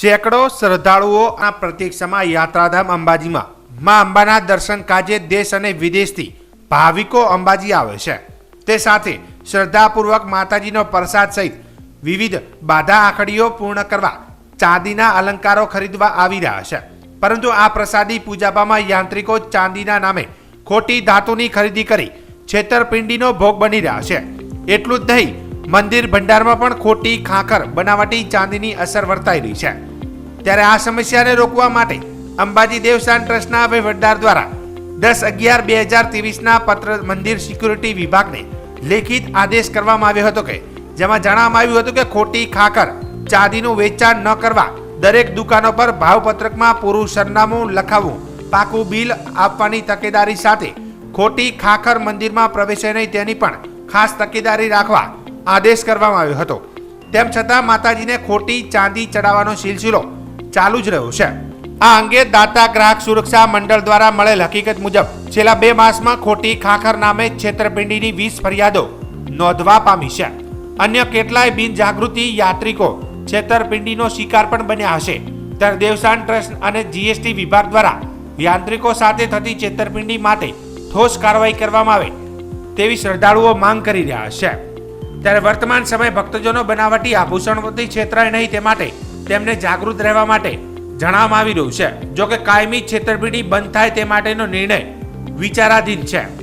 સેંકડો શ્રદ્ધાળુઓ આ પ્રતીક્ષામાં યાત્રાધામ અંબાજીમાં. માં અંબાના દર્શન કાજે દેશ અને વિદેશથી ભાવિકો અંબાજી આવે છે. તે સાથે શ્રદ્ધાપૂર્વક માતાજીનો પ્રસાદ સહિત વિવિધ બાધા આખડીઓ પૂર્ણ કરવા ચાંદીના અલંકારો ખરીદવા આવી રહ્યા છે. પરંતુ આ પ્રસાદી પૂજાપામાં યાંત્રિકો ચાંદીના નામે ખોટી ધાતુની ખરીદી કરી છેતરપિંડીનો ભોગ બની રહ્યા છે. એટલું જ નહીં, મંદિર ભંડારમાં પણ ખોટી ખાખર બનાવટી ચાંદીની અસર વર્તાઈ રહી છે. ત્યારે આ સમસ્યાને રોકવા માટે અંબાજી દેવસ્થાન ટ્રસ્ટના વહીવટદાર દ્વારા દસ અગિયાર બે હજાર ત્રેવીસના પત્ર મંદિર સિક્યુરિટી વિભાગને લેખિત આદેશ કરવામાં આવ્યો હતો કે, જેમાં જણાવવામાં આવ્યું હતું કે ખોટી ખાખર ચાંદીનું વેચાણ ન કરવા દરેક દુકાનો પર ભાવપત્રકમાં પૂરું સરનામું લખાવવું, પાકું બિલ આપવાની તકેદારી સાથે ખોટી ખાખર મંદિરમાં પ્રવેશે નહીં તેની પણ ખાસ તકેદારી રાખવા આદેશ કરવામાં આવ્યો હતો. તેમ છતાં માતાજીને ખોટી ચાંદી ચડાવવાનો સિલસિલો ચાલુ જ રહ્યો છે. આ અંગે દાતા ગ્રાહક સુરક્ષા મંડળ દ્વારા મળેલ હકીકત મુજબ છેલ્લા બે માસમાં ખોટી ખાખર નામે છેતરપિંડીની વીસ ફરિયાદો નોંધવા પામી છે. અન્ય કેટલાય બિનજાગૃતિ યાત્રિકો છેતરપિંડીનો શિકાર પણ બન્યા હશે. ત્યારે દેવસાન ટ્રસ્ટ અને જીએસટી વિભાગ દ્વારા યાંત્રિકો સાથે થતી છેતરપિંડી માટે ઠોસ કાર્યવાહી કરવામાં આવે તેવી શ્રદ્ધાળુઓ માંગ કરી રહ્યા છે. ત્યારે વર્તમાન સમયે ભક્તજનો બનાવટી આભૂષણોથી છેતરાય નહીં તે માટે તેમને જાગૃત રહેવા માટે જણાવવામાં આવી રહ્યું છે. જો કે કાયમી છેતરપિંડી બંધ થાય તે માટેનો નિર્ણય વિચારાધીન છે.